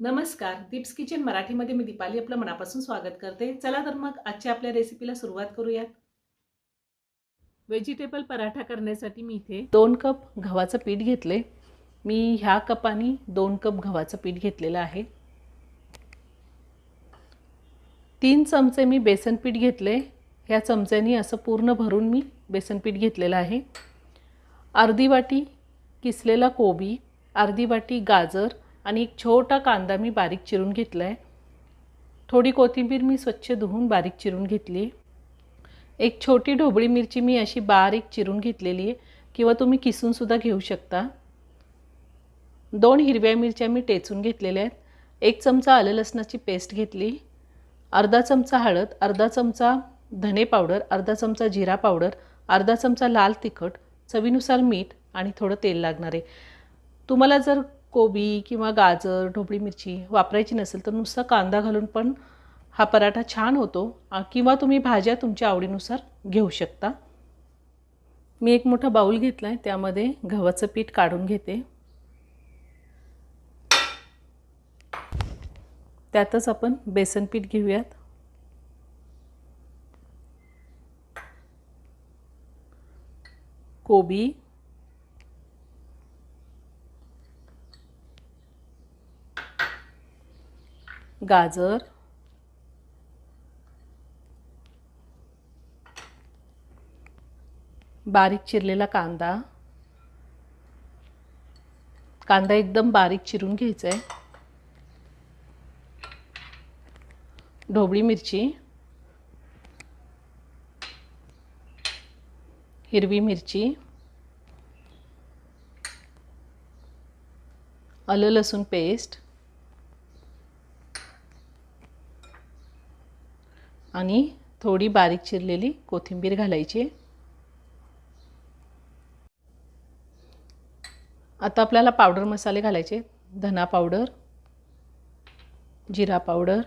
नमस्कार. दीप्स किचन मराठीमध्ये मी दीपाली आपलं मनापासून स्वागत करते. चला तर मग आजच्या आपल्या रेसिपीला सुरुवात करूयात. व्हेजिटेबल पराठा करण्यासाठी मी इथे दोन कप गव्हाचं पीठ घेतले. मी ह्या कपाने दोन कप गव्हाचं पीठ घेतलेलं आहे. तीन चमचे मी बेसन पीठ घेतले. ह्या चमच्यानी असं पूर्ण भरून मी बेसन पीठ घेतलेलं आहे. अर्धी वाटी किसलेला कोबी अर्धी वाटी गाजर आणि एक छोटा कांदा मी बारीक चिरून घेतला आहे थोडी कोथिंबीर मी स्वच्छ धुवून बारीक चिरून घेतली. एक छोटी ढोबळी मिरची मी अशी बारीक चिरून घेतलेली आहे किंवा तुम्ही किसूनसुद्धा घेऊ शकता. दोन हिरव्या मिरच्या मी टेचून घेतलेल्या आहेत. एक चमचा आलं लसणाची पेस्ट घेतली. अर्धा चमचा हळद अर्धा चमचा धने पावडर अर्धा चमचा जिरा पावडर अर्धा चमचा लाल तिखट चवीनुसार मीठ आणि थोडं तेल लागणार आहे. तुम्हाला जर कोबी किंवा गाजर ढोबळी मिरची वापरायची नसेल तर नुसता कांदा घालून पण हा पराठा छान होतो. किंवा तुम्ही भाज्या तुमच्या आवडीनुसार घेऊ शकता. मी एक मोठा बाऊल घेतला आहे त्यामध्ये गव्हाचं पीठ काढून घेते. त्यातच आपण बेसन पीठ घेऊयात. कोबी गाजर. बारीक चिरलेला कांदा. कांदा एकदम बारीक चिरून घ्यायचा आहे ढोबळी मिरची. हिरवी मिरची. आलं लसूण पेस्ट. आणि थोडी बारीक चिरलेली कोथिंबीर घालायची. आता आपल्याला पावडर मसाले घालायचे. धना पावडर जिरा पावडर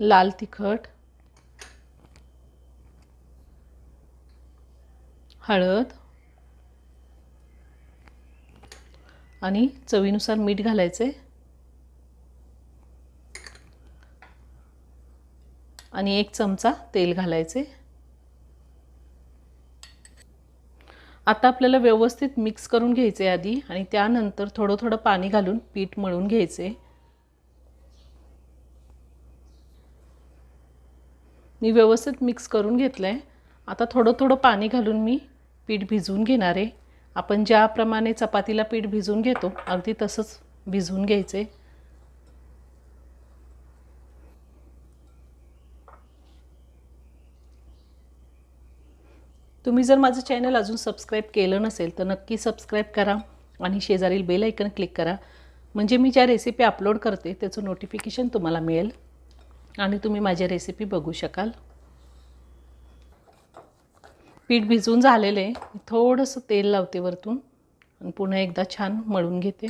लाल तिखट हळद आणि चवीनुसार मीठ घालायचे. आणि एक चमचा तेल घालायचे. आता आपल्याला व्यवस्थित मिक्स करून घ्यायचे आधी आणि त्यानंतर थोडं थोडं पाणी घालून पीठ मळून घ्यायचे. मी व्यवस्थित मिक्स करून घेतलं आहे आता थोडं थोडं पाणी घालून मी पीठ भिजवून घेणार. आहे आपण ज्याप्रमाणे चपातीला पीठ भिजवून घेतो अगदी तसंच भिजवून घ्यायचे. तुम्ही जर माझं चॅनल अजून सबस्क्राईब केलं नसेल तर नक्की सबस्क्राईब करा आणि शेजारील बेल ऐकन क्लिक करा. म्हणजे मी ज्या रेसिपी अपलोड करते त्याचं नोटिफिकेशन तुम्हाला मिळेल आणि तुम्ही माझ्या रेसिपी बघू शकाल. पीठ भिजवून झालेलं आहे. थोडंसं तेल लावते वरतून आणि पुन्हा एकदा छान मळून घेते.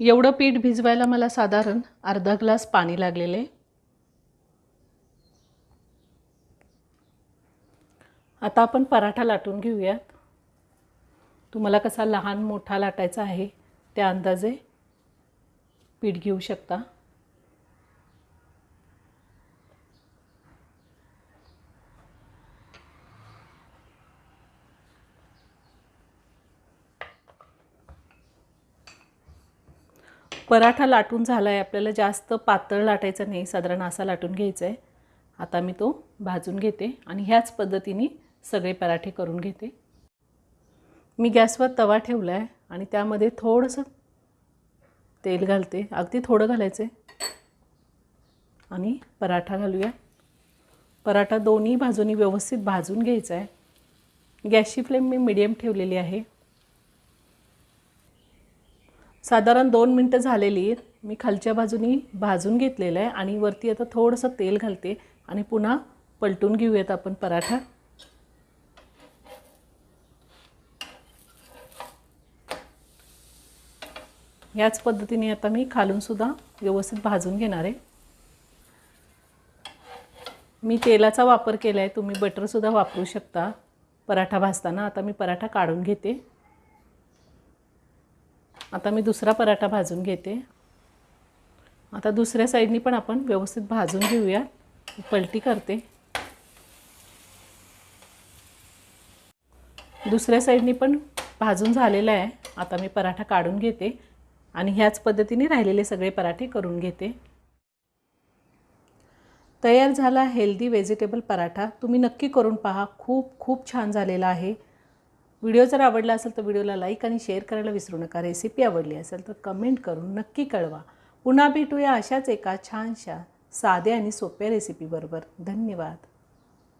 एवढं पीठ भिजवायला मला साधारण अर्धा ग्लास पाणी लागलेलं आहे. आता आपण पराठा लाटून घेऊयात. तुम्हाला कसा लहान मोठा लाटायचा आहे त्या अंदाजे पीठ घेऊ शकता. पराठा लाटून झाला आहे आपल्याला जास्त पातळ लाटायचं नाही साधारण असा लाटून घ्यायचा आहे आता मी तो भाजून घेते आणि ह्याच पद्धतीने सगळे पराठे करून घेते. मी गॅसवर तवा ठेवला आहे आणि त्यामध्ये थोडंसं तेल घालते. अगदी थोडं घालायचं आहे आणि पराठा घालूया. पराठा दोन्ही बाजूनी व्यवस्थित भाजून घ्यायचा आहे गॅसची फ्लेम मी मिडियम ठेवलेली आहे. साधारण दोन मिनटं झालेली आहेत. मी खालच्या बाजूनी भाजून घेतलेलं आहे आणि वरती आता थोडंसं तेल घालते. आणि पुन्हा पलटून घेऊयात आपण पराठा. याच पद्धतीने आता मी खालूनसुद्धा व्यवस्थित भाजून घेणार आहे. मी तेलाचा वापर केला आहे तुम्ही बटरसुद्धा वापरू शकता. पराठा भाजताना आता मी पराठा काढून घेते. आता मी दुसरा पराठा भाजून घेते. आता दुसऱ्या साईडनी पण आपण व्यवस्थित भाजून घेऊया. पलटी करते. दुसऱ्या साईडनी पण भाजून झालेला आहे. आता मी पराठा काढून घेते. आणि ह्याच पद्धतीने राहिलेले सगळे पराठे करून घेते. तयार झाला हेल्दी व्हेजिटेबल पराठा. तुम्ही नक्की करून पहा. खूप खूप छान झालेला आहे. व्हिडिओ जर आवडला असेल तर व्हिडिओला लाईक आणि शेअर करायला विसरू नका. रेसिपी आवडली असेल तर कमेंट करून नक्की कळवा. पुन्हा भेटूया अशाच एका छानशा साध्या आणि सोप्या रेसिपीबरोबर. धन्यवाद.